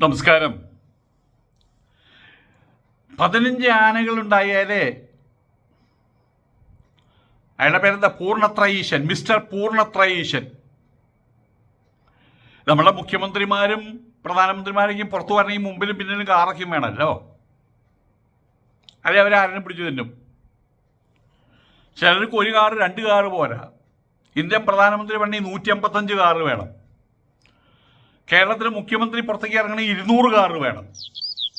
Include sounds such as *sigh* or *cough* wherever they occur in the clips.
നമസ്കാരം. പതിനഞ്ച് ആനകൾ ഉണ്ടായാലേ അയാളുടെ പേരെന്താ? പൂർണത്രയീശൻ മിസ്റ്റർ പൂർണത്രയീശൻ നമ്മളെ മുഖ്യമന്ത്രിമാരും പ്രധാനമന്ത്രിമാരെങ്കിലും പുറത്തു വരണമെങ്കിൽ മുമ്പിലും പിന്നിലും കാറൊക്കെയും വേണമല്ലോ. അല്ലെ അവരാരെയും പിടിച്ചു തിന്നും? ചിലർക്ക് ഒരു കാറ് രണ്ട് കാറ് പോരാ. ഇന്ത്യൻ പ്രധാനമന്ത്രി വേണമെങ്കിൽ നൂറ്റി അമ്പത്തഞ്ച് കാറ് വേണം. കേരളത്തിലെ മുഖ്യമന്ത്രി പുറത്തേക്ക് ഇറങ്ങണമെങ്കിൽ ഇരുന്നൂറ് കാറ് വേണം.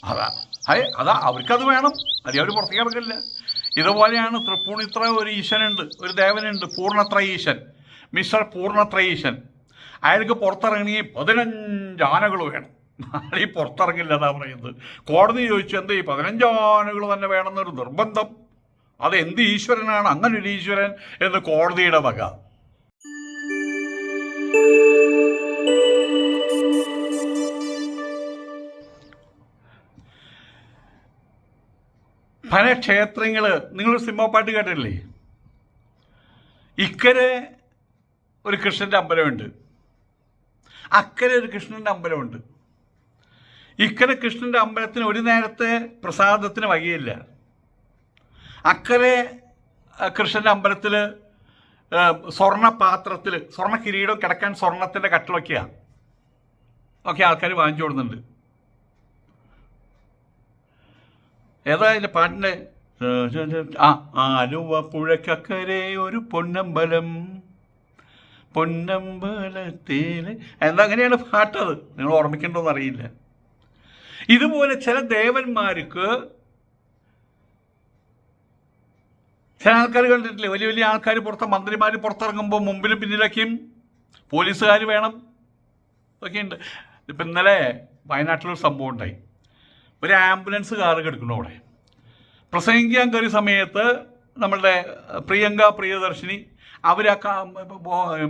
അതാ. അതെ അതാ അവർക്കത് വേണം. അത് അവർ പുറത്തേക്ക് ഇറങ്ങില്ല ഇതുപോലെയാണ് തൃപ്പൂണിത്ര ഒരു ഈശനുണ്ട് ഒരു ദേവനുണ്ട് പൂർണത്ര ഈശൻ. മിസ്റ്റർ പൂർണത്ര ഈശൻ. അയാൾക്ക് പുറത്തിറങ്ങി പതിനഞ്ച് ആനകൾ വേണം. ഈ പുറത്തിറങ്ങില്ല എന്നാ പറയുന്നത്. കോടതി ചോദിച്ചു എന്താ ഈ പതിനഞ്ച് ആനകൾ തന്നെ വേണമെന്നൊരു നിർബന്ധം? അത് എന്ത് ഈശ്വരനാണ്? അങ്ങനെ ഈശ്വരൻ? എന്ന് കോടതിയുടെ വക. പല ക്ഷേത്രങ്ങൾ നിങ്ങൾ സിനിമ പാട്ട് കേട്ടില്ലേ ഇക്കരെ ഒരു കൃഷ്ണന്റെ അമ്പലമുണ്ട്. അക്കരെ ഒരു കൃഷ്ണന്റെ അമ്പലമുണ്ട്. ഇക്കരെ കൃഷ്ണന്റെ അമ്പലത്തിന് ഒരു നേരത്തെ പ്രസാദത്തിന് വകയില്ല. അക്കരെ കൃഷ്ണന്റെ അമ്പലത്തിൽ സ്വർണ പാത്രത്തിൽ സ്വർണ കിരീടം കിടക്കാൻ സ്വർണത്തിന്റെ കട്ടിലൊക്കെയാണ് ഒക്കെ ആൾക്കാർ വാങ്ങിച്ചു കൊടുക്കുന്നുണ്ട്. ഏതാ ഇതിന്റെ പാട്ടിന്റെ ആ ആലുവ പുഴക്കക്കരെ ഒരു പൊന്നമ്പലം. പൊന്നമ്പലത്തേൽ എന്താ അങ്ങനെയാണ് പാട്ടത്? നിങ്ങൾ ഓർമ്മിക്കേണ്ടതെന്ന് അറിയില്ല. ഇതുപോലെ ചില ദേവന്മാർക്ക് ചില ആൾക്കാർ കണ്ടിട്ടില്ലേ? വലിയ വലിയ ആൾക്കാർ പുറത്ത് മന്ത്രിമാർ പുറത്തിറങ്ങുമ്പോൾ മുമ്പിലും പിന്നിലൊക്കെയും പോലീസുകാർ വേണം. ഒക്കെയുണ്ട് ഇപ്പം ഇന്നലെ വയനാട്ടിലൊരു സംഭവം ഉണ്ടായി. ഒരു ആംബുലൻസ് കാറ് എടുക്കണം അവിടെ. പ്രസംഗിക്കാൻ കയറിയ സമയത്ത് നമ്മളുടെ പ്രിയങ്ക പ്രിയദർശിനി അവർ ആ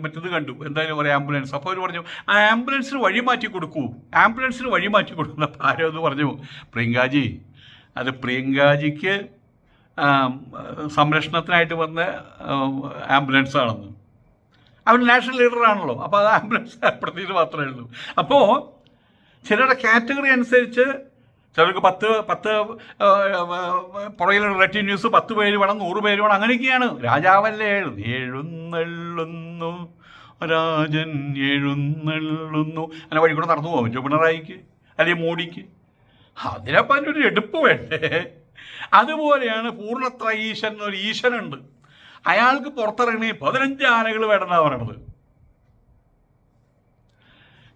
മറ്റത് കണ്ടു. എന്തായാലും ഒരു ആംബുലൻസ്. അപ്പോൾ അവർ പറഞ്ഞു ആ ആംബുലൻസിന് വഴി മാറ്റി കൊടുക്കൂ. ആംബുലൻസിന് വഴി മാറ്റി കൊടുക്കുന്ന ആരോ എന്ന് പറഞ്ഞു. പ്രിയങ്കാജി അത് പ്രിയങ്കാജിക്ക് സംരക്ഷണത്തിനായിട്ട് വന്ന ആംബുലൻസ് ആണെന്ന്. അവൻ നാഷണൽ ലീഡറാണല്ലോ അപ്പോൾ അത് ആംബുലൻസ് ഏർപ്പെടുത്തിയത് മാത്രമേ ഉള്ളൂ. അപ്പോൾ ചിലരുടെ കാറ്റഗറി അനുസരിച്ച് ചിലർക്ക് പത്ത് പത്ത് പുറകിലുള്ള റെറ്റി ന്യൂസ് പത്ത് പേര് വേണം നൂറ് പേര് വേണം അങ്ങനെയൊക്കെയാണ്. രാജാവല്ലേ എഴുന്നള്ളുന്നു. രാജൻ എഴുന്നള്ളുന്നു. അങ്ങനെ വഴി കൂടെ നടന്നു പറ്റുമോ പിണറായിക്ക് അല്ലെങ്കിൽ മോഡിക്ക്. അതിനപ്പം ഒരു എടുപ്പ് വേണ്ടേ? അതുപോലെയാണ് പൂർണത്ര ഈശൻ എന്നൊരു ഈശനുണ്ട്. അയാൾക്ക് പുറത്തിറങ്ങണേ പതിനഞ്ച് ആനകൾ വേണമെന്നാണ് പറയണത്.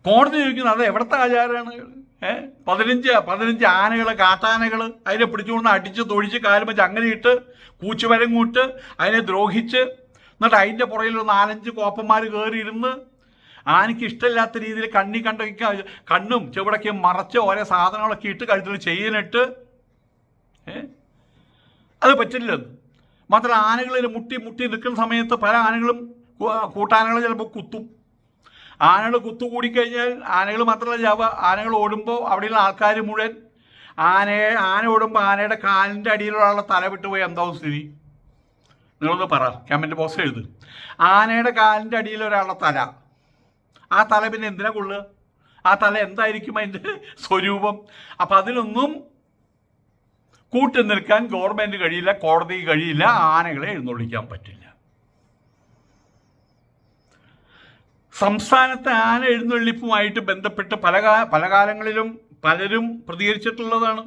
കോടതി ചോദിക്കുന്നത് അത് എവിടുത്തെ ആചാരമാണ്? ഏ? പതിനഞ്ച് പതിനഞ്ച് ആനകൾ കാട്ടാനകൾ അതിനെ പിടിച്ചുകൊണ്ട് അടിച്ച് തൊഴിച്ച് കാലും വെച്ച് അങ്ങനെ ഇട്ട് കൂച്ചുവരം കൂട്ട് അതിനെ ദ്രോഹിച്ച് എന്നിട്ട് അതിന്റെ പുറകിൽ ഒരു നാലഞ്ച് കോപ്പന്മാർ കയറിയിരുന്ന് ആനയ്ക്ക് ഇഷ്ടമില്ലാത്ത രീതിയിൽ കണ്ണി കണ്ടൊക്കെ കണ്ണും ചുവടൊക്കെ മറച്ച് ഓരോ സാധനങ്ങളൊക്കെ ഇട്ട് കഴുത്തിൽ ചെയ്യാനിട്ട് അത് പറ്റില്ല മാത്രമല്ല ആനകളിൽ മുട്ടി മുട്ടി നിൽക്കുന്ന സമയത്ത് പല ആനകളും കൂട്ടാനകൾ ചിലപ്പോൾ കുത്തും. ആനകൾ കുത്തു കൂടിക്കഴിഞ്ഞാൽ ആനകൾ മാത്രമല്ല ചാവുക ആനകൾ ഓടുമ്പോൾ അവിടെയുള്ള ആൾക്കാർ മുഴുവൻ ആനയെ ആന ഓടുമ്പോൾ ആനയുടെ കാലിന്റെ അടിയിലുള്ള തല വിട്ടുപോയി എന്താവും സ്ഥിതി? നിങ്ങളൊന്ന് പറ കമന്റ് ബോക്സ് എഴുത്. ആനയുടെ കാലിന്റെ അടിയിൽ ഒരാളുടെ തല. ആ തല പിന്നെ എന്തിനാ കൊള്ളുക? ആ തല എന്തായിരിക്കും അതിന്റെ സ്വരൂപം? അപ്പം അതിനൊന്നും കൂട്ടി നിൽക്കാൻ ഗവൺമെന്റ് കഴിയില്ല കോടതി കഴിയില്ല ആനകളെ എഴുന്നള്ളിക്കാൻ പറ്റില്ല. സംസ്ഥാനത്തെ ആന എഴുന്നള്ളിപ്പുമായിട്ട് ബന്ധപ്പെട്ട് പല പല കാലങ്ങളിലും പലരും പ്രതികരിച്ചിട്ടുള്ളതാണ്.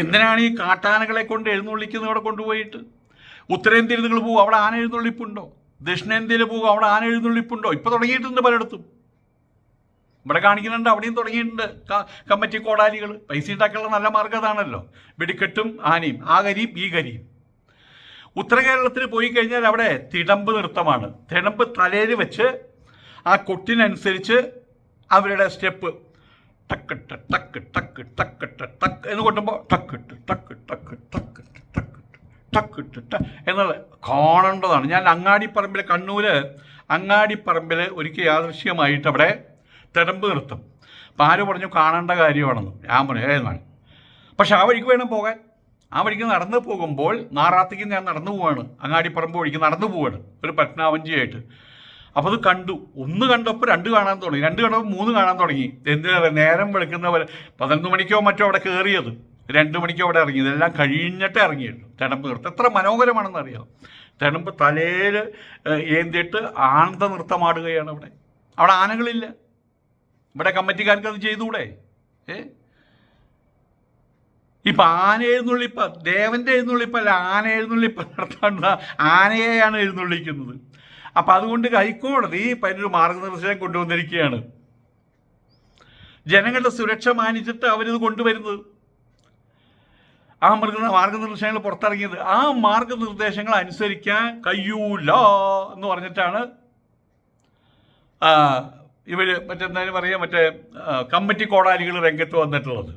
എന്തിനാണ് ഈ കാട്ടാനകളെ കൊണ്ട് എഴുന്നള്ളിക്കുന്നത് അവിടെ കൊണ്ടുപോയിട്ട്? ഉത്തരേന്ത്യയിൽ നിങ്ങൾ പോകും അവിടെ ആന എഴുന്നള്ളിപ്പുണ്ടോ? ദക്ഷിണേന്ത്യയിൽ പോകും അവിടെ ആന എഴുന്നള്ളിപ്പുണ്ടോ? ഇപ്പോൾ തുടങ്ങിയിട്ടുണ്ട് പലയിടത്തും. ഇവിടെ കാണിക്കുന്നുണ്ട് അവിടെയും തുടങ്ങിയിട്ടുണ്ട്. കമ്മിറ്റി കോടാലികൾ പൈസ ഉണ്ടാക്കാനുള്ള നല്ല മാർഗം അതാണല്ലോ. വെടിക്കെട്ടും ആനയും ആ കരിയും ഈ കരിയും ഉത്തര കേരളത്തിൽ പോയി കഴിഞ്ഞാൽ അവിടെ തിടമ്പ് നൃത്തമാണ് തിടമ്പ് തലയിൽ വെച്ച് ആ കൊട്ടിനനുസരിച്ച് അവരുടെ സ്റ്റെപ്പ് ടക്കിട്ട് ടക്ക് ടക്ക് ടക്കിട്ട് ടക്ക് എന്ന് കൊട്ടുമ്പോൾ ടക്കിട്ട് ടക്ക് ടക്ക് ടക്കിട്ട് ടക്കിട്ട് ടക്കിട്ട് ട എന്നുള്ള കാണേണ്ടതാണ് ഞാൻ അങ്ങാടിപ്പറമ്പിൽ കണ്ണൂർ അങ്ങാടിപ്പറമ്പിൽ ഒരിക്കൽ യാദൃശ്യമായിട്ട് അവിടെ തിടമ്പ് നൃത്തം അപ്പം ആര് പറഞ്ഞു കാണേണ്ട കാര്യമാണെന്ന് ഞാൻ പറഞ്ഞു പക്ഷെ ആ വഴിക്ക് വേണം പോകാൻ ആ വഴിക്ക് നടന്നു പോകുമ്പോൾ നാറാത്തേക്ക് ഞാൻ നടന്നു പോവാണ്. അങ്ങാടിപ്പറമ്പ് വഴിക്ക് നടന്നു പോവാണ്. ഒരു പത്മാവഞ്ചിയായിട്ട് അപ്പോൾ അത് കണ്ടു. ഒന്ന് കണ്ടപ്പോൾ രണ്ട് കാണാൻ തുടങ്ങി. രണ്ട് കണ്ടപ്പോൾ മൂന്ന് കാണാൻ തുടങ്ങി. എന്തിനാ നേരം വെളുക്കുന്നവർ പതിനൊന്ന് മണിക്കോ മറ്റോ അവിടെ കയറിയത് രണ്ട് മണിക്കോ അവിടെ ഇറങ്ങി. ഇതെല്ലാം കഴിഞ്ഞിട്ടേ ഇറങ്ങിയിട്ടു തെണമ്പ് നൃത്തം എത്ര മനോഹരമാണെന്ന് അറിയാം തെണമ്പ് തലയിൽ ഏന്തിയിട്ട് ആനന്ദ നൃത്തമാടുകയാണ് അവിടെ. അവിടെ ആനകളില്ല. ഇവിടെ കമ്മിറ്റിക്കാർക്ക് അത് ചെയ്തുകൂടെ? ഏ? ഇപ്പൊ ആന എഴുന്നള്ളിപ്പ ദേവന്റെ എഴുന്നള്ളിപ്പല്ല ആന എഴുന്നള്ളിപ്പ നടത്താണ്ട ആനയെയാണ് എഴുന്നള്ളിക്കുന്നത്. അപ്പൊ അതുകൊണ്ട് ഹൈക്കോടതി ഒരു മാർഗനിർദ്ദേശം കൊണ്ടുവന്നിരിക്കുകയാണ്. ജനങ്ങളുടെ സുരക്ഷ മാനിച്ചിട്ട് അവരിത് കൊണ്ടുവരുന്നത്. ആ മൃഗ മാർഗനിർദ്ദേശങ്ങൾ പുറത്തിറങ്ങിയത്. ആ മാർഗനിർദ്ദേശങ്ങൾ അനുസരിക്കാൻ കഴിയൂല എന്ന് പറഞ്ഞിട്ടാണ് ഇവർ മറ്റെന്തായാലും പറയാം മറ്റേ കമ്മിറ്റി കോടാലികൾ രംഗത്ത് വന്നിട്ടുള്ളത്.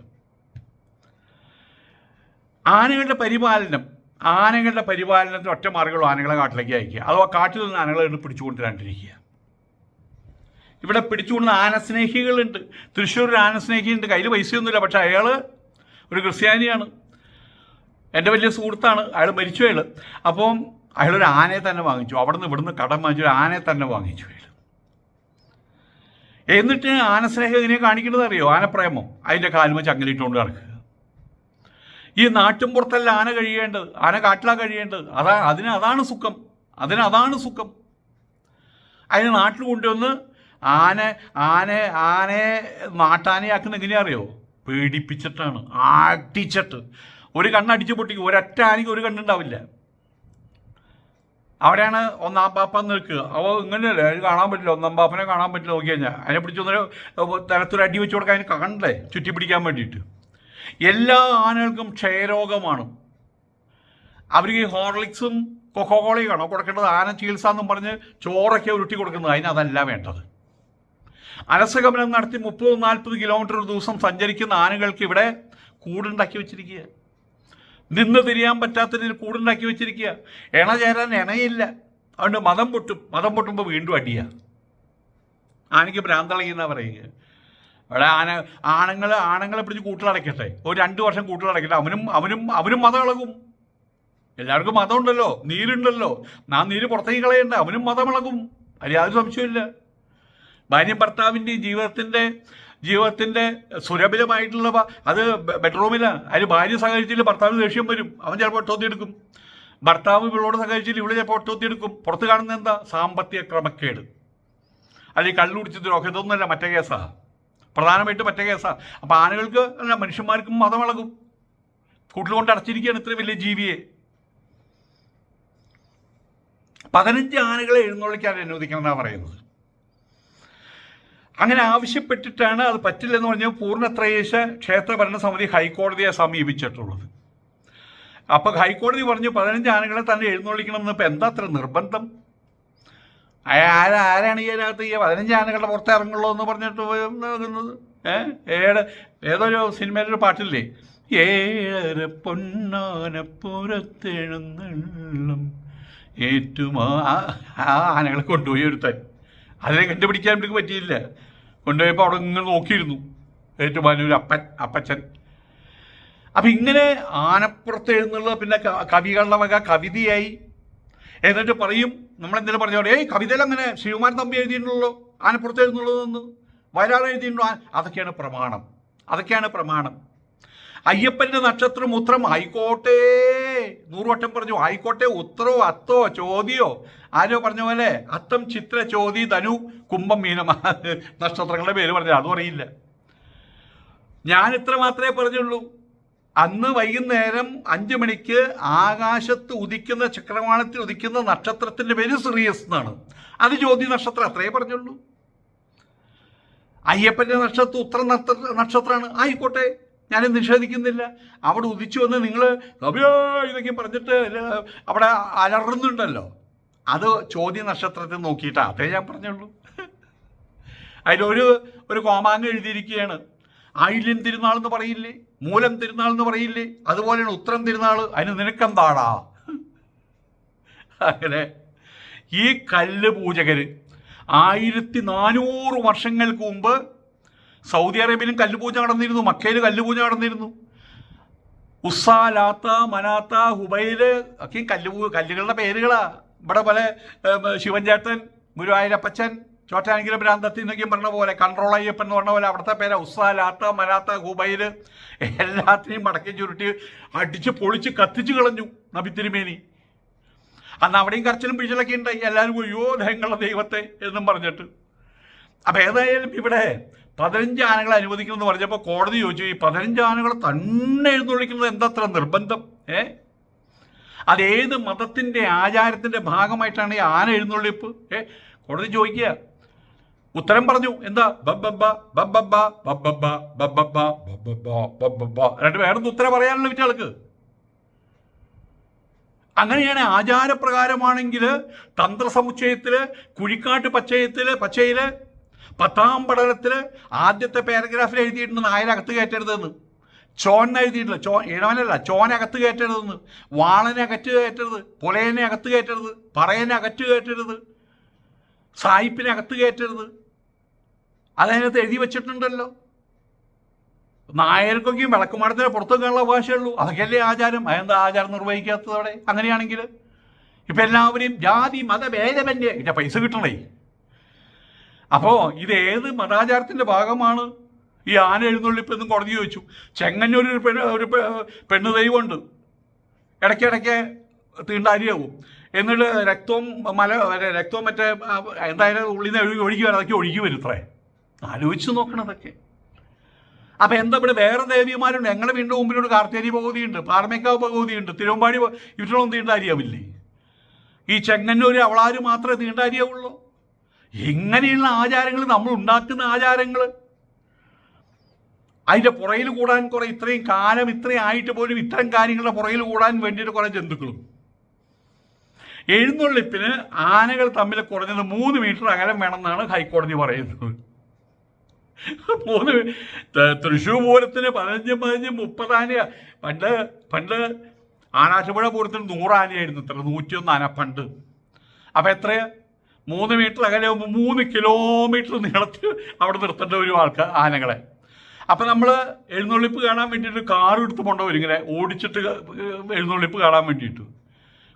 ആനകളുടെ പരിപാലനം ആനകളുടെ പരിപാലനത്തിന് ഒറ്റ മാർഗമുള്ള ആനകളെ കാട്ടിലേക്ക് അയക്കുക. അഥവാ കാട്ടിൽ നിന്ന് ആനകളെ എടുത്ത് പിടിച്ചുകൊണ്ടിരാണ്ടിരിക്കുക ഇവിടെ പിടിച്ചുകൊണ്ടുന്ന ആനസ്നേഹികളുണ്ട്. തൃശ്ശൂർ ആനസ്നേഹിയുണ്ട് കയ്യിൽ പൈസയൊന്നുമില്ല. പക്ഷെ അയാൾ ഒരു ക്രിസ്ത്യാനിയാണ്. എന്റെ വലിയ സുഹൃത്താണ്. അയാൾ മരിച്ചു അയാൾ. അപ്പം അയാളൊരു ആനയെ തന്നെ വാങ്ങിച്ചു. അവിടെ നിന്ന് ഇവിടുന്ന് കടം വാങ്ങിച്ചു. ആനയെ തന്നെ വാങ്ങിച്ചു അയാൾ. എന്നിട്ട് ആനസ്നേഹം എങ്ങനെയാണ് കാണിക്കുന്നത് അറിയോ ആനപ്രേമോ. അതിന്റെ കാലുമ ചങ്ങലിട്ടുകൊണ്ട് നടക്കുക. ഈ നാട്ടും പുറത്തല്ല ആന കഴിയേണ്ടത്. ആന കാട്ടിലാ കഴിയേണ്ടത്. അതാ അതിന് അതാണ് സുഖം. അതിന് അതാണ് സുഖം. അതിന് നാട്ടിൽ കൊണ്ടുവന്ന് ആന ആന ആനയെ നാട്ടാനയാക്കുന്ന എങ്ങനെയാ അറിയോ? പേടിപ്പിച്ചിട്ടാണ്. ആട്ടിച്ചിട്ട്. ഒരു കണ്ണടിച്ച് പൊട്ടിക്കും. ഒരൊറ്റ ആനയ്ക്ക് ഒരു കണ്ണുണ്ടാവില്ല. അവിടെയാണ് ഒന്നാം പാപ്പ നിൽക്കുക. അപ്പോൾ ഇങ്ങനെയല്ലേ? അതിന് കാണാൻ പറ്റില്ല. ഒന്നാം പാപ്പനെ കാണാൻ പറ്റില്ല. നോക്കി കഴിഞ്ഞാൽ അതിനെ പിടിച്ചൊന്നൊരു തലത്തൊരു അടി വെച്ച് കൊടുക്കാൻ അതിന് കാണണ്ടേ ചുറ്റി പിടിക്കാൻ വേണ്ടിയിട്ട്. എല്ലാ ആനകൾക്കും ക്ഷയരോഗമാണ്. അവർക്ക് ഈ ഹോർലിക്സും കൊക്കോകോളയും ആണോ? കൊടുക്കേണ്ടത് ആന ചികിത്സ എന്നും പറഞ്ഞ് ചോറൊക്കെ ഉരുട്ടി കൊടുക്കുന്നത് അതിന് അതല്ല വേണ്ടത്. അലസഗമനം നടത്തി മുപ്പത് നാൽപ്പത് കിലോമീറ്റർ ഒരു ദിവസം സഞ്ചരിക്കുന്ന ആനകൾക്ക് ഇവിടെ കൂടുണ്ടാക്കി വെച്ചിരിക്കുക. നിന്ന് തിരിയാൻ പറ്റാത്തതിന് കൂടുണ്ടാക്കി വെച്ചിരിക്കുക. എണ ചേരാൻ എണയില്ല. അതുകൊണ്ട് മതം പൊട്ടും. മതം പൊട്ടുമ്പോൾ വീണ്ടും അടിയ. ആനയ്ക്ക് ഭ്രാന്തളകിയെന്നാ പറയുക. അവിടെ ആന ആണുങ്ങൾ ആണുങ്ങളെ പിടിച്ച് കൂട്ടിലടയ്ക്കട്ടെ ഒരു രണ്ട് വർഷം കൂട്ടിലടയ്ക്കട്ടെ അവനും അവനും അവനും മതം ഇളകും. എല്ലാവർക്കും മതമുണ്ടല്ലോ നീരുണ്ടല്ലോ. നാ നീര് പുറത്തേക്ക് കളയണ്ട അവനും മതം ഇളകും. അതിൽ യാതൊരു സംശയമില്ല ഭാര്യ ഭർത്താവിന്റെ ജീവിതത്തിന്റെ ജീവിതത്തിന്റെ സുലഭിലമായിട്ടുള്ള അത് ബെഡ്റൂമിലാണ് അതിൽ ഭാര്യ സഹകരിച്ചില്ല ഭർത്താവ് ദേഷ്യം വരും. അവൻ ചിലപ്പോൾ ഒട്ടോത്തി എടുക്കും ഭർത്താവ് ഇവളോട് സഹകരിച്ചില്ല ഇവിടെ ചിലപ്പോൾ ഒട്ടോത്തി എടുക്കും പുറത്ത് കാണുന്ന എന്താ? സാമ്പത്തിക ക്രമക്കേട്. അല്ലെങ്കിൽ കള്ളുടിച്ച് ദ്രോഹം ഇതൊന്നുമല്ല മറ്റേ കേസാണ് പ്രധാനമായിട്ടും മറ്റേ കേസാണ് അപ്പോൾ ആനകൾക്ക് അല്ല മനുഷ്യന്മാർക്കും മതം ഇളകും കൂട്ടിൽ കൊണ്ട് അടച്ചിരിക്കുകയാണ് ഇത്രയും വലിയ ജീവിയെ. പതിനഞ്ച് ആനകളെ എഴുന്നള്ളിക്കാൻ അനുവദിക്കണം എന്നാണ് പറയുന്നത്. അങ്ങനെ ആവശ്യപ്പെട്ടിട്ടാണ് അത് പറ്റില്ലെന്ന് പറഞ്ഞാൽ പൂർണത്രയേശ ക്ഷേത്ര ഭരണസമിതി ഹൈക്കോടതിയെ സമീപിച്ചിട്ടുള്ളത്. അപ്പോൾ ഹൈക്കോടതി പറഞ്ഞു പതിനഞ്ച് ആനകളെ തന്നെ എഴുന്നള്ളിക്കണം എന്ന് ഇപ്പം എന്താ അത്ര നിർബന്ധം? ആരാ ആരാണ് ഈ അതിനകത്ത് ഈ പതിനഞ്ച് ആനകളുടെ പുറത്ത് ഇറങ്ങുള്ളൂ എന്ന് പറഞ്ഞിട്ട് പോകുന്നത് ഏ? ഏഴ് ഏതൊരു സിനിമയിലൊരു പാട്ടില്ലേ? ഏഴര പൊന്നാന പുറത്തെഴുന്നള്ളം ഏറ്റുമാ ആ- ആനകളെ കൊണ്ടുപോയി ഒരുത്തൻ. അതിനെ കണ്ടുപിടിക്കാൻ എനിക്ക് പറ്റിയില്ല. കൊണ്ടുപോയപ്പോൾ അവിടെ ഇങ്ങനെ നോക്കിയിരുന്നു. ഏറ്റുമാനൂർ അപ്പൻ അപ്പച്ചൻ. അപ്പം ഇങ്ങനെ ആനപ്പുറത്ത് എഴുന്നുള്ള പിന്നെ കവികളുടെ വക കവിതയായി എന്നിട്ട് പറയും നമ്മളെന്തെങ്കിലും പറഞ്ഞ പോലെ ഏയ് കവിതയിൽ അങ്ങനെ ശ്രീകുമാരൻ തമ്പി എഴുതിയിട്ടുള്ളൂ ആനപ്പുറത്ത് എഴുതുന്നുള്ളതെന്ന് വയനാട് എഴുതിയിട്ടുള്ളൂ അതൊക്കെയാണ് പ്രമാണം. അതൊക്കെയാണ് പ്രമാണം. അയ്യപ്പന്റെ നക്ഷത്രം ഉത്തരം ആയിക്കോട്ടെ. നൂറുവട്ടം പറഞ്ഞു ആയിക്കോട്ടെ ഉത്തരോ അത്തോ ചോദ്യോ. ആരോ പറഞ്ഞ പോലെ അത്തം ചിത്ര ചോതി ധനു കുംഭം മീനം. നക്ഷത്രങ്ങളുടെ പേര് പറഞ്ഞു അതും അറിയില്ല. ഞാൻ ഇത്ര മാത്രമേ പറഞ്ഞുള്ളൂ. അന്ന് വൈകുന്നേരം അഞ്ചു മണിക്ക് ആകാശത്ത് ഉദിക്കുന്ന ചക്രവാളത്തിൽ ഉദിക്കുന്ന നക്ഷത്രത്തിന്റെ പേര് സിറിയസ് എന്നാണ്. അത് ജ്യോതി നക്ഷത്രം അത്രേ പറഞ്ഞുള്ളൂ. അയ്യപ്പന്റെ നക്ഷത്രം ഉത്തര നക്ഷത്രമാണ്. ആയിക്കോട്ടെ ഞാൻ നിഷേധിക്കുന്നില്ല. അവിടെ ഉദിച്ചു വന്ന് നിങ്ങൾ ഇതൊക്കെ പറഞ്ഞിട്ട് അവിടെ അലറുന്നുണ്ടല്ലോ. അത് ചോദ്യ നക്ഷത്രത്തെ നോക്കിയിട്ടാ. അതേ ഞാൻ പറഞ്ഞുള്ളൂ. *laughs* അതിലൊരു ഒരു കോമാങ്ങ് എഴുതിയിരിക്കുകയാണ്. ആയില്യം തിരുനാൾ എന്ന് പറയില്ലേ? മൂലം തിരുനാൾ എന്ന് പറയില്ലേ? അതുപോലെയാണ് ഉത്തരം തിരുനാൾ. അതിന് നിനക്കെന്താടാ? അങ്ങനെ ഈ കല്ല് പൂജകര് ആയിരത്തി നാനൂറ് വർഷങ്ങൾക്ക് മുമ്പ് സൗദി അറേബ്യയിലും കല്ല് പൂജ നടന്നിരുന്നു. മക്കയിൽ കല്ല് പൂജ നടന്നിരുന്നു. ഉസ്സ മനാത്ത ഹുബൈൽ ഒക്കെ കല്ല് കല്ലുകളുടെ പേരുകളാ. ഇവിടെ പല ശിവൻചേട്ടൻ ശിവൻ ചേട്ടൻ ഗുരുവായൂരപ്പച്ചൻ ചോറ്റാനിക്കര ഭ്രാന്തത്തിൽ നിന്നൊക്കെ പറഞ്ഞ പോലെ കൺട്രോൾ അയ്യപ്പൻ എന്ന് പറഞ്ഞ പോലെ അവിടുത്തെ പേര് ഉസ്സ ലാത്ത മലാത്ത ഹുബൈര് എല്ലാത്തിനെയും മടക്കി ചുരുട്ടി അടിച്ച് പൊളിച്ച് കത്തിച്ച് കളഞ്ഞു നബി തിരുമേനി. അന്ന് അവിടെയും കരച്ചിലും പിഴിച്ചിലൊക്കെ ഉണ്ടായി എല്ലാവരും അയ്യോ ദയങ്ങളുടെ ദൈവത്തെ എന്നും പറഞ്ഞിട്ട്. അപ്പം ഏതായാലും ഇവിടെ പതിനഞ്ച് ആനകളെ അനുവദിക്കണമെന്ന് പറഞ്ഞപ്പോൾ കോടതി ചോദിച്ചു ഈ പതിനഞ്ച് ആനകളെ തന്നെ എഴുന്നള്ളിക്കുന്നത് എന്തത്ര നിർബന്ധം? ഏ? അതേത് മതത്തിന്റെ ആചാരത്തിന്റെ ഭാഗമായിട്ടാണ് ഈ ആന എഴുന്നള്ളിപ്പ്? ഏ? കോടതി ചോദിക്കുക. ഉത്തരം പറഞ്ഞു എന്താ രണ്ട് വേറൊന്നും ഉത്തരം പറയാനുള്ള വിറ്റാൾക്ക് അങ്ങനെയാണ് ആചാരപ്രകാരമാണെങ്കിൽ തന്ത്രസമുച്ചയത്തിൽ കുഴിക്കാട്ട് പച്ചയത്തിൽ പച്ചയിൽ പത്താം പഠനത്തിൽ ആദ്യത്തെ പാരഗ്രാഫിൽ എഴുതിയിട്ടുണ്ട് നായരകത്ത് കയറ്റരുതെന്ന് ചോൻ എഴുതിയിട്ടില്ല ചോ ഇഴവനല്ല ചോനകത്ത് കയറ്റരുതെന്ന് വാളനെ അകറ്റ് കയറ്റരുത് പുലയനെ അകത്ത് കയറ്റരുത് പറയനെ അകറ്റ് കയറ്റരുത് സായിപ്പിനെ അകത്ത് കയറ്റരുത് അതിനകത്ത് എഴുതി വെച്ചിട്ടുണ്ടല്ലോ. നായർക്കൊക്കെയും വിളക്കുമാടത്തിന് പുറത്തൊക്കെയുള്ള ഭാഷയുള്ളൂ അതൊക്കെയല്ലേ ആചാരം? അതെന്താ ആചാരം നിർവഹിക്കാത്തതോടെ അങ്ങനെയാണെങ്കിൽ ഇപ്പം എല്ലാവരെയും ജാതി മതഭേദമന്യേ ഇതിന്റെ പൈസ കിട്ടണേ. അപ്പോൾ ഇത് ഏത് മതാചാരത്തിന്റെ ഭാഗമാണ്? ഈ ആന എഴുന്നള്ളിപ്പെന്നും കോടതി ചോദിച്ചു. ചെങ്ങന്നൂർ ഒരു പെണ്ണ് ഒരു പെണ്ണ് ദൈവമുണ്ട്. ഇടയ്ക്കിടയ്ക്ക് തീണ്ടാരിയാവും. എന്നിട്ട് രക്തവും മല രക്തവും മറ്റേ എന്തായാലും ഉള്ളിൽ നിന്ന് ഒഴുകി ഒഴുകി വരാം. അതൊക്കെ ഒഴുകി വരും ഇത്രേ. ആലോചിച്ച് നോക്കണതൊക്കെ അപ്പം എന്താ ഇവിടെ വേറെ ദേവിമാരുണ്ട്? ഞങ്ങളുടെ വീണ്ടും മുമ്പിലൂടെ കാർത്തേരി ഭഗവതിയുണ്ട് പാറമേക്കാവ് ഭഗവതിയുണ്ട് തിരുവമ്പാടി ഇവറ്റൊന്നും തീണ്ടാരിയാവില്ലേ ഈ ചെങ്ങന്നൂർ അവളാര് മാത്രമേ തീണ്ടാരിയാവുള്ളൂ എങ്ങനെയുള്ള ആചാരങ്ങൾ നമ്മൾ ഉണ്ടാക്കുന്ന ആചാരങ്ങൾ. അതിന്റെ പുറയിൽ കൂടാൻ കുറെ ഇത്രയും കാലം ഇത്രയും ആയിട്ട് പോലും ഇത്തരം കാര്യങ്ങളുടെ പുറയിൽ കൂടാൻ വേണ്ടിയിട്ട് കുറെ ജന്തുക്കളും. എഴുന്നള്ളിപ്പിന് ആനകൾ തമ്മിൽ കുറഞ്ഞത് മൂന്ന് മീറ്റർ അകലം വേണമെന്നാണ് ഹൈക്കോടതി പറയുന്നത്. *laughs* മൂന്ന് തൃശ്ശൂർ പൂരത്തിന് പതിനഞ്ച് പതിനഞ്ച് മുപ്പത് ആന പണ്ട് പണ്ട് ആനാശുപുഴ പൂരത്തിന് നൂറാനയായിരുന്നു ഇത്ര നൂറ്റിയൊന്ന് ആന പണ്ട്. അപ്പം എത്രയാ? മൂന്ന് മീറ്റർ അകലെ മൂന്ന് കിലോമീറ്റർ നീളത്തിൽ അവിടെ നിർത്തേണ്ട ഒരു ആൾക്ക് ആനകളെ. അപ്പം നമ്മൾ എഴുന്നള്ളിപ്പ് കാണാൻ വേണ്ടിയിട്ട് കാർ എടുത്ത് കൊണ്ടുപോകും ഇങ്ങനെ ഓടിച്ചിട്ട് എഴുന്നള്ളിപ്പ് കാണാൻ വേണ്ടിയിട്ട്.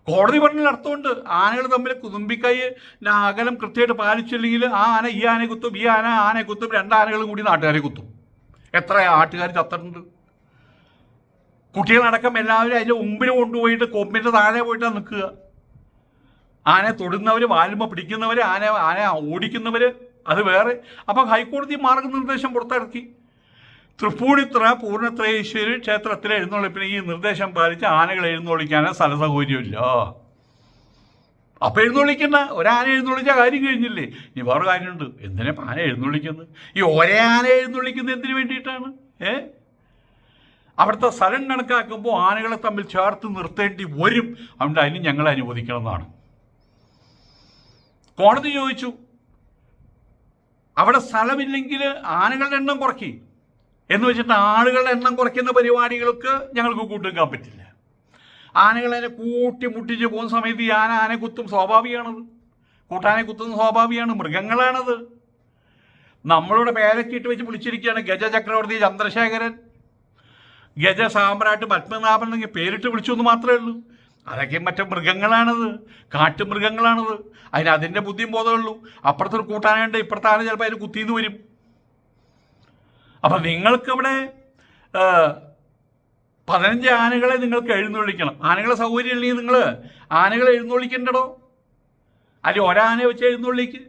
കോടതി പറഞ്ഞതിൽ അർത്ഥമുണ്ട്. ആനകൾ തമ്മിൽ കുതുമ്പിക്കൈ അകലം കൃത്യമായിട്ട് പാലിച്ചില്ലെങ്കിൽ ആ ആന ഈ ആനയെ കുത്തും ഈ ആന ആനയെ കുത്തും രണ്ട് കൂടി നാട്ടുകാരെ കുത്തും. എത്ര ആട്ടുകാർ ചത്തിട്ടുണ്ട്. കുട്ടികളടക്കം എല്ലാവരും അതിന്റെ മുമ്പിൽ കൊണ്ടുപോയിട്ട് കൊമ്പിന്റെ താഴെ പോയിട്ടാണ് നിൽക്കുക. ആനയെ തൊടുന്നവർ വാലുമ പിടിക്കുന്നവർ ആന ആന ഓടിക്കുന്നവർ അത് വേറെ. അപ്പം ഹൈക്കോടതി മാർഗനിർദ്ദേശം പുറത്തിറക്കി. തൃപ്പൂണിത്തുറ പൂർണത്രയേശ്വരി ക്ഷേത്രത്തിലെ എഴുന്നള്ളിപ്പിന് ഈ നിർദ്ദേശം പാലിച്ച് ആനകൾ എഴുന്നള്ളിക്കാൻ സ്ഥല സൗകര്യമില്ല അപ്പം എഴുന്നള്ളിക്കണ്ട. ഒരാന എഴുന്നള്ളിച്ച കാര്യം കഴിഞ്ഞില്ലേ? ഇനി വേറെ കാര്യമുണ്ട്. എന്തിനാ ആന എഴുന്നള്ളിക്കുന്നത്? ഈ ഒരേ ആന എഴുന്നള്ളിക്കുന്നത് എന്തിനു വേണ്ടിയിട്ടാണ്? ഏ? അവിടുത്തെ സ്ഥലം കണക്കാക്കുമ്പോൾ ആനകളെ തമ്മിൽ ചേർത്ത് നിർത്തേണ്ടി വരും. അതുകൊണ്ട് അതിന് ഞങ്ങൾ അനുവദിക്കണമെന്നാണ് കോടതി ചോദിച്ചു. അവിടെ സ്ഥലമില്ലെങ്കിൽ ആനകളുടെ എണ്ണം കുറയ്ക്കും. എന്ന് വെച്ചിട്ട് ആളുകളുടെ എണ്ണം കുറയ്ക്കുന്ന പരിപാടികൾക്ക് ഞങ്ങൾക്ക് കൂട്ടുനിൽക്കാൻ പറ്റില്ല. ആനകളെ കൂട്ടി മുട്ടിച്ച് പോകുന്ന സമയത്ത് ഈ ആന ആനെ കുത്തും സ്വാഭാവികമാണത്. കൂട്ടാനെ കുത്തുന്ന സ്വാഭാവികമാണ് മൃഗങ്ങളാണത്. നമ്മളുടെ പേരക്കിട്ട് വെച്ച് വിളിച്ചിരിക്കുകയാണ് ഗജ ചക്രവർത്തി ചന്ദ്രശേഖരൻ. ഗജ സാമ്രാട്ട് പത്മനാഭൻ എന്നൊക്കെ പേരിട്ട് വിളിച്ചു എന്ന് മാത്രമേ ഉള്ളൂ. അതൊക്കെ മറ്റേ മൃഗങ്ങളാണത് കാട്ടുമൃഗങ്ങളാണത്. അതിന് അതിന്റെ ബുദ്ധിയും ബോധമുള്ളൂ അപ്പുറത്തൊരു കൂട്ടാനുണ്ട് ഇപ്പുറത്തെ ആന ചിലപ്പോൾ അതിന് കുത്തിന്ന് വരും. അപ്പം നിങ്ങൾക്കിവിടെ പതിനഞ്ച് ആനകളെ നിങ്ങൾക്ക് എഴുന്നള്ളിക്കണം. ആനകളെ സൗകര്യം ഇല്ലെങ്കിൽ നിങ്ങൾ ആനകളെ എഴുന്നള്ളിക്കണ്ടടോ? അല്ലെ ഒരാനെ വെച്ച് എഴുന്നള്ളിക്ക്?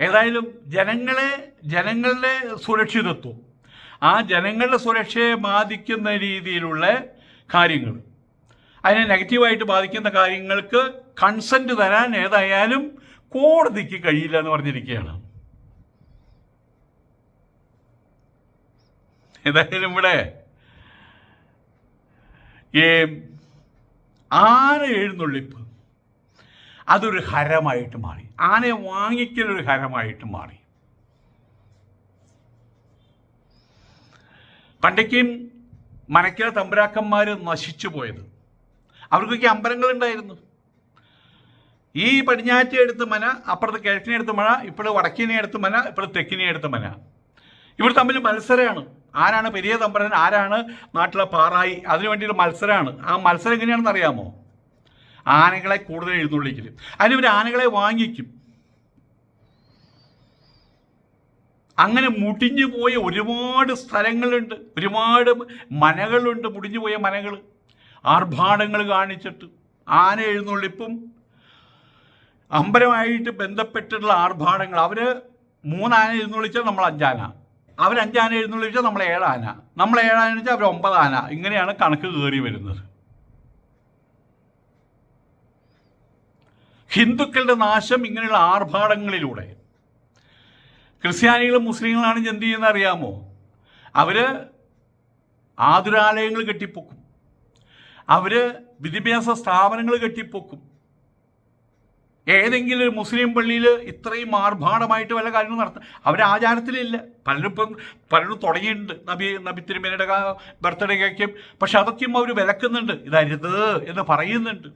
ഏതായാലും ജനങ്ങളെ ജനങ്ങളുടെ സുരക്ഷിതത്വം. ആ ജനങ്ങളുടെ സുരക്ഷയെ ബാധിക്കുന്ന രീതിയിലുള്ള കാര്യങ്ങൾ. അതിനെ നെഗറ്റീവായിട്ട് ബാധിക്കുന്ന കാര്യങ്ങൾക്ക് കൺസെന്റ് തരാൻ ഏതായാലും കോടതിക്ക് കഴിയില്ല എന്ന് പറഞ്ഞിരിക്കുകയാണ്. ഏതായാലും ഇവിടെ ഈ ആന എഴുന്നള്ളിപ്പ് അതൊരു ഹരമായിട്ട് മാറി. ആനയെ വാങ്ങിക്കലൊരു ഹരമായിട്ട് മാറി. പണ്ടേക്കും മനക്കര തമ്പുരാക്കന്മാർ നശിച്ചു പോയത്. അവർക്കൊക്കെ അമ്പലങ്ങളുണ്ടായിരുന്നു ഈ പടിഞ്ഞാറ്റ എടുത്ത് മന അപ്പുറത്ത് കിഴക്കിനെ എടുത്ത് മഴ ഇപ്പോൾ വടക്കിനെ എടുത്ത് മന ഇപ്പോൾ തെക്കിനെ എടുത്ത് മന. ഇവർ തമ്മിൽ മത്സരമാണ്. ആരാണ് പെരിയ തമ്പരൻ ആരാണ് നാട്ടിലെ പാറായി അതിനു വേണ്ടിയിട്ട് മത്സരമാണ്. ആ മത്സരം എങ്ങനെയാണെന്ന് അറിയാമോ? ആനകളെ കൂടുതൽ എഴുന്നള്ളിക്കൽ അതിന് ഇവർ ആനകളെ വാങ്ങിക്കും. അങ്ങനെ മുടിഞ്ഞു പോയ ഒരുപാട് സ്ഥലങ്ങളുണ്ട്. ഒരുപാട് മനകളുണ്ട് മുടിഞ്ഞു പോയ മനകൾ ആർഭാടങ്ങൾ കാണിച്ചിട്ട് ആന എഴുന്നള്ളിപ്പും അമ്പലമായിട്ട് ബന്ധപ്പെട്ടിട്ടുള്ള ആർഭാടങ്ങൾ. അവർ മൂന്നാന എഴുന്നള്ളിച്ചാൽ നമ്മൾ അഞ്ചാന. അവർ അഞ്ചാന എഴുന്നള്ളിച്ചാൽ നമ്മൾ ഏഴാന നമ്മൾ ഏഴാന വെച്ചാൽ അവർ ഒമ്പതാന ഇങ്ങനെയാണ് കണക്ക് കയറി വരുന്നത്. ഹിന്ദുക്കളുടെ നാശം ഇങ്ങനെയുള്ള ആർഭാടങ്ങളിലൂടെ. ക്രിസ്ത്യാനികളും മുസ്ലിങ്ങളാണ് എന്ത് ചെയ്യുന്ന അറിയാമോ? അവർ ആതുരാലയങ്ങൾ കെട്ടിപ്പൊക്കും. അവർ വിദ്യാഭ്യാസ സ്ഥാപനങ്ങൾ കെട്ടിപ്പൊക്കും. ഏതെങ്കിലും ഒരു മുസ്ലിം പള്ളിയിൽ ഇത്രയും ആർഭാടമായിട്ട് വല്ല കാര്യങ്ങളും നടത്തും അവർ ആചാരത്തിലില്ല. പലരും ഇപ്പം പലരും തുടങ്ങിയിട്ടുണ്ട്. നബി നബി തിരുമേനയുടെ ബർത്ത്ഡേക്കും പക്ഷെ അതൊക്കെയും അവർ വിലക്കുന്നുണ്ട്. ഇതരുത് എന്ന് പറയുന്നുണ്ട്.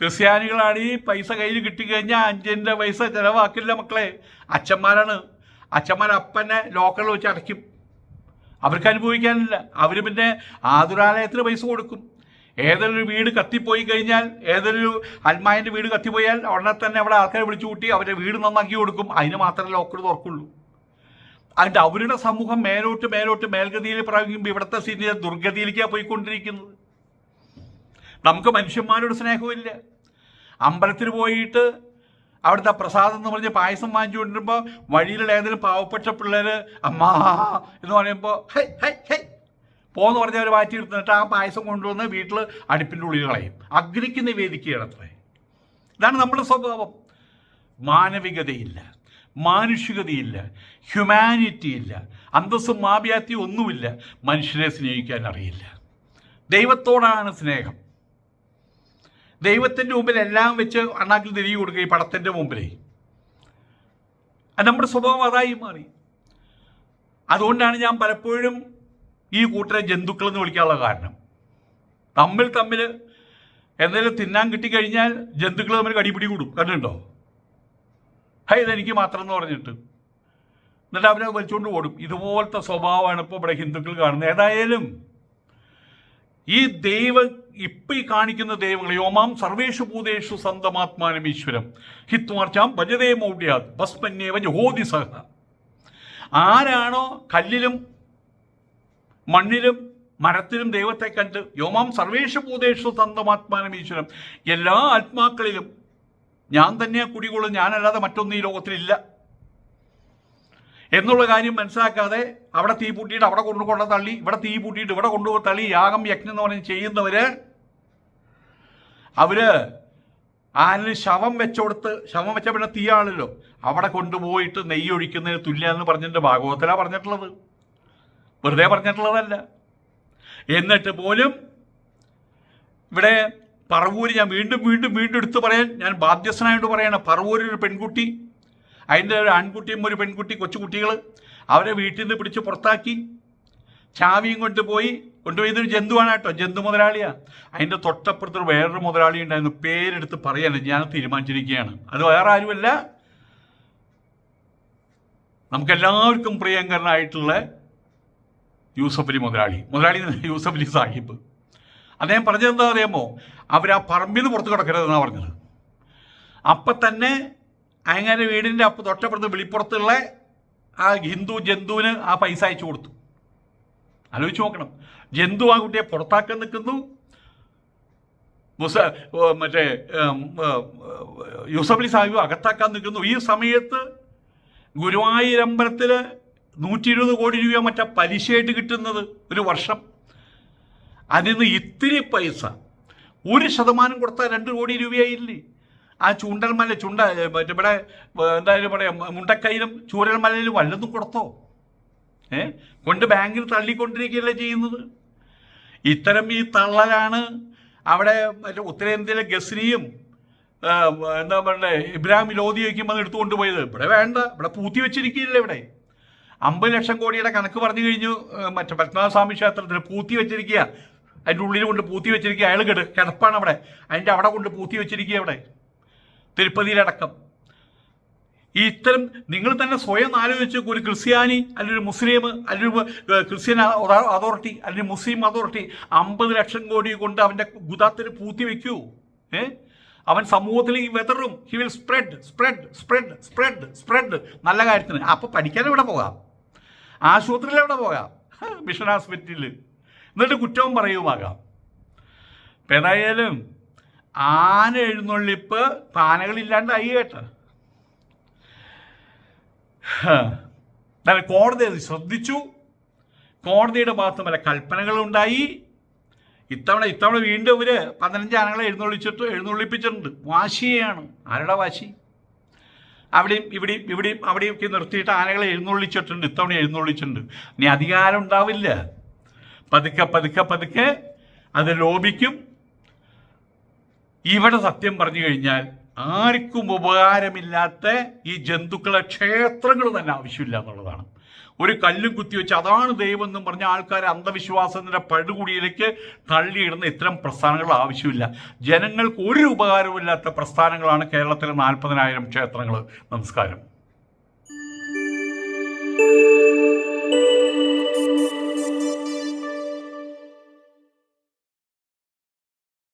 ക്രിസ്ത്യാനികളാണ് ഈ പൈസ കയ്യിൽ കിട്ടിക്കഴിഞ്ഞാൽ അഞ്ചിന്റെ പൈസ ചിലവാക്കില്ല മക്കളെ. അച്ഛന്മാരാണ്. അച്ഛന്മാർ അപ്പനെ ലോക്കറിൽ വെച്ച് അടയ്ക്കും. അവർക്ക് അനുഭവിക്കാനില്ല. അവർ പിന്നെ ആതുരാലയത്തിന് പൈസ കൊടുക്കും. ഏതൊരു വീട് കത്തിപ്പോയി കഴിഞ്ഞാൽ ഏതൊരു അൽമായന്റെ വീട് കത്തിപ്പോയാൽ ഉടനെ തന്നെ അവിടെ ആൾക്കാരെ വിളിച്ചു കൂട്ടി അവരുടെ വീട് നന്നാക്കി കൊടുക്കും. അതിന് മാത്രമേ ലോക്കർ തുറക്കുള്ളൂ അതിന്റെ അവരുടെ സമൂഹം മേലോട്ട് മേലോട്ട് മേൽഗതിയിൽ പറയുമ്പോൾ ഇവിടുത്തെ സ്ഥിതി ദുർഗതിയിലേക്കാണ് പോയിക്കൊണ്ടിരിക്കുന്നത്. നമുക്ക് മനുഷ്യന്മാരോട് സ്നേഹമില്ല അമ്പലത്തിൽ പോയിട്ട് അവിടുത്തെ പ്രസാദം എന്ന് പറഞ്ഞ് പായസം വാങ്ങിച്ചു കൊണ്ടിരുമ്പോൾ വഴിയിലുള്ള ഏതെങ്കിലും പാവപ്പെട്ട പിള്ളേർ അമ്മാ എന്ന് പറയുമ്പോൾ ഹൈ ഹൈ ഹൈ പോന്ന് പറഞ്ഞ് അവർ മാറ്റി എടുത്തിട്ട് ആ പായസം കൊണ്ടുവന്ന് വീട്ടിൽ അടുപ്പിന്റെ ഉള്ളിൽ കളയും. അഗ്നിക്ക് നിവേദിക്കുകയാണ് അത്രേ. ഇതാണ് നമ്മുടെ സ്വഭാവം. മാനവികതയില്ല മാനുഷികതയില്ല ഹ്യൂമാനിറ്റി ഇല്ല അന്തസ്സും മാപ്യാത്തിയും ഒന്നുമില്ല മനുഷ്യരെ സ്നേഹിക്കാൻ അറിയില്ല. ദൈവത്തോടാണ് സ്നേഹം. ദൈവത്തിന്റെ മുമ്പിൽ എല്ലാം വെച്ച് അണ്ണാക്കിൽ തിരികെ കൊടുക്കുക ഈ പടത്തിന്റെ മുമ്പിലേ. നമ്മുടെ സ്വഭാവം അതായി മാറി. അതുകൊണ്ടാണ് ഞാൻ പലപ്പോഴും ഈ കൂട്ടരെ ജന്തുക്കൾ എന്ന് വിളിക്കാനുള്ള കാരണം. തമ്മിൽ തമ്മിൽ എന്തെങ്കിലും തിന്നാൻ കിട്ടിക്കഴിഞ്ഞാൽ ജന്തുക്കൾ തമ്മിൽ കടിപിടി കൂടും. കണ്ടിട്ടുണ്ടോ? ഹൈ ഇതെനിക്ക് മാത്രം എന്ന് പറഞ്ഞിട്ട്. എന്നിട്ട് അവരെ വലിച്ചുകൊണ്ട് ഓടും. ഇതുപോലത്തെ സ്വഭാവമാണ് ഇപ്പോൾ ഇവിടെ ഹിന്ദുക്കൾ കാണുന്നത്. ഏതായാലും ഈ ദൈവ ഇപ്പം ഈ കാണിക്കുന്ന ദൈവങ്ങൾ യോമാം സർവേഷു ഭൂതേഷു സന്തമാത്മാനം ഈശ്വരം. ഹിത്മാർച്ചാം ഭജതേ മൗഢ്യാത് ഭസ്മന്യേവ ജഹോതി സഹ. ആരാണോ കല്ലിലും മണ്ണിലും മരത്തിലും ദൈവത്തെ കണ്ട് യോമാം സർവേഷ ഭൂതേഷു തന്തമാത്മാനം ഈശ്വരം എല്ലാ ആത്മാക്കളിലും ഞാൻ തന്നെ കുടികൊള്ളും ഞാനല്ലാതെ മറ്റൊന്നും ഈ ലോകത്തിലില്ല. എന്നുള്ള കാര്യം മനസ്സിലാക്കാതെ അവിടെ തീ പൂട്ടിയിട്ട് അവിടെ കൊണ്ടു കൊണ്ട തള്ളി ഇവിടെ തീ പൂട്ടിയിട്ട് ഇവിടെ കൊണ്ടുപോയി തള്ളി യാഗം യജ്ഞം എന്ന് പറഞ്ഞ് ചെയ്യുന്നവര് അവർ ആനിന് ശവം വെച്ചോടുത്ത് ശവം വെച്ച പിന്നെ തീയാണല്ലോ. അവിടെ കൊണ്ടുപോയിട്ട് നെയ്യ് ഒഴിക്കുന്നതിന് തുല്യാന്ന് പറഞ്ഞിട്ട് ഭാഗവതത്തിലാണ് പറഞ്ഞിട്ടുള്ളത്. വെറുതെ പറഞ്ഞിട്ടുള്ളതല്ല. എന്നിട്ട് പോലും ഇവിടെ പറവൂര് ഞാൻ വീണ്ടും വീണ്ടും വീണ്ടും എടുത്തു പറയാൻ ഞാൻ ബാധ്യസ്ഥനായിട്ട് പറയണം. പറവൂരിൽ ഒരു പെൺകുട്ടി അതിന്റെ ഒരു ആൺകുട്ടിയും ഒരു പെൺകുട്ടി കൊച്ചുകുട്ടികൾ അവരെ വീട്ടിൽ നിന്ന് പിടിച്ച് പുറത്താക്കി ചാവിയും കൊണ്ടുപോയി കൊണ്ടുപോയി. ഇതൊരു ജന്തുവാണ് കേട്ടോ ജന്തു മുതലാളിയാ. അതിന്റെ തൊട്ടപ്പുറത്തൊരു വേറൊരു മുതലാളി ഉണ്ടായിരുന്നു. പേരെടുത്ത് പറയാൻ ഞാൻ തീരുമാനിച്ചിരിക്കുകയാണ്. അത് വേറെ ആരുമല്ല. നമുക്കെല്ലാവർക്കും പ്രിയങ്കരനായിട്ടുള്ള യൂസഫ് അലി മുതലാളി മുതലാളി യൂസഫ് അലി സാഹിബ്. അദ്ദേഹം പറഞ്ഞതെന്താ അറിയാമോ? അവർ ആ പറമ്പിൽ നിന്ന് പുറത്ത് കിടക്കരുതെന്നാണ് പറഞ്ഞത്. അപ്പം തന്നെ അങ്ങനെ വീടിന്റെ അപ്പം തൊട്ടപ്പുറത്ത് വെളിപ്പുറത്തുള്ള ആ ഹിന്ദു ജന്തുവിന് ആ പൈസ അയച്ചു കൊടുത്തു. ആലോചിച്ച് നോക്കണം. ജന്തു ആ കുട്ടിയെ പുറത്താക്കാൻ നിൽക്കുന്നു. മുസ മറ്റേ ഉം, ഉം, യൂസഫ് അലി സാഹിബ് അകത്താക്കാൻ നിൽക്കുന്നു. ഈ സമയത്ത് ഗുരുവായൂരമ്പലത്തിൽ നൂറ്റി ഇരുപത് കോടി രൂപ മറ്റേ പലിശയായിട്ട് കിട്ടുന്നത് ഒരു വർഷം. അതിൽ നിന്ന് ഇത്തിരി പൈസ. ഒരു ശതമാനം കൊടുത്താൽ രണ്ട് കോടി രൂപയായില്ലേ? ആ ചൂണ്ടൽമല ചുണ്ട ഇവിടെ എന്തായാലും പറയാം മുണ്ടക്കൈയിലും ചൂരൽമലയിലും വല്ലതും കൊടുത്തോ? ഏ? കൊണ്ട് ബാങ്കിൽ തള്ളിക്കൊണ്ടിരിക്കുകയല്ലേ ചെയ്യുന്നത്? ഇത്തരം ഈ തള്ളലാണ് അവിടെ മറ്റേ ഉത്തരേന്ത്യയിലെ ഗസ്രിയും എന്താ പറയണ്ടേ ഇബ്രാഹിം ലോധിയൊക്കെ വന്ന് എടുത്തുകൊണ്ട് പോയത്. ഇവിടെ വേണ്ട ഇവിടെ പൂത്തി വെച്ചിരിക്കുകയില്ല ഇവിടെ. അമ്പത് ലക്ഷം കോടിയുടെ കണക്ക് പറഞ്ഞു കഴിഞ്ഞു. മറ്റേ പത്മനാഭസ്വാമി ക്ഷേത്രത്തിൽ പൂത്തി വെച്ചിരിക്കുക. അതിന്റെ ഉള്ളിൽ കൊണ്ട് പൂത്തി വെച്ചിരിക്കുക. അയാൾ കിട കിടപ്പാണ് അവിടെ. അതിന്റെ അവിടെ കൊണ്ട് പൂത്തി വെച്ചിരിക്കുക അവിടെ. തിരുപ്പതിയിലടക്കം. ഈ ഇത്തരം നിങ്ങൾ തന്നെ സ്വയം ആലോചിച്ച് ഒരു ക്രിസ്ത്യാനി അല്ലെങ്കിൽ മുസ്ലിം അല്ലെങ്കിൽ ക്രിസ്ത്യൻ അതോറിറ്റി അല്ലെങ്കിൽ മുസ്ലിം അതോറിറ്റി അമ്പത് ലക്ഷം കോടി കൊണ്ട് അവന്റെ ഗുദാത്തിന് പൂത്തി വെക്കൂ. ഏ? അവൻ സമൂഹത്തിൽ ഈ വെതറും. He will spread spread spread spread spread നല്ല കാര്യത്തിന്. അപ്പോൾ പഠിക്കാൻ ഇവിടെ പോകാം? ആശുപത്രിയിൽ എവിടെ പോകാം? മിഷൻ ഹോസ്പിറ്റലിൽ എന്നിട്ട് കുറ്റവും പറയുമാകാം. ഏതായാലും ആന എഴുന്നള്ളിപ്പ് പാനകളില്ലാണ്ടായി കേട്ടോ. കോടതി അത് ശ്രദ്ധിച്ചു. കോടതിയുടെ ഭാഗത്ത് പല കൽപ്പനകളുണ്ടായി. ഇത്തവണ ഇത്തവണ വീണ്ടും ഇവർ പതിനഞ്ച് ആനകളെ എഴുന്നള്ളിച്ചിട്ട് എഴുന്നള്ളിപ്പിച്ചിട്ടുണ്ട്. വാശിയാണ്. ആരുടെ വാശി? അവിടെയും ഇവിടെയും ഇവിടെയും അവിടെയും ഒക്കെ നിർത്തിയിട്ട് ആനകളെ എഴുന്നള്ളിച്ചിട്ടുണ്ട് ഇത്തവണ എഴുന്നള്ളിച്ചിട്ടുണ്ട്. ഇനി അധികാരം ഉണ്ടാവില്ല. പതുക്കെ പതുക്കെ പതുക്കെ അത് ലോപിക്കും. ഇവിടെ സത്യം പറഞ്ഞു കഴിഞ്ഞാൽ ആർക്കും ഉപകാരമില്ലാത്ത ഈ ജന്തുക്കളെ ക്ഷേത്രങ്ങൾ തന്നെ ആവശ്യമില്ല എന്നുള്ളതാണ്. ഒരു കല്ലും കുത്തി വെച്ച് അതാണ് ദൈവം എന്നും പറഞ്ഞ ആൾക്കാരെ അന്ധവിശ്വാസത്തിന്റെ പഴുകുടിയിലേക്ക് തള്ളിയിടുന്ന ഇത്തരം പ്രസ്ഥാനങ്ങൾ ആവശ്യമില്ല. ജനങ്ങൾക്ക് ഒരു ഉപകാരമില്ലാത്ത പ്രസ്ഥാനങ്ങളാണ് കേരളത്തിലെ നാൽപ്പതിനായിരം ക്ഷേത്രങ്ങൾ നമസ്കാരം.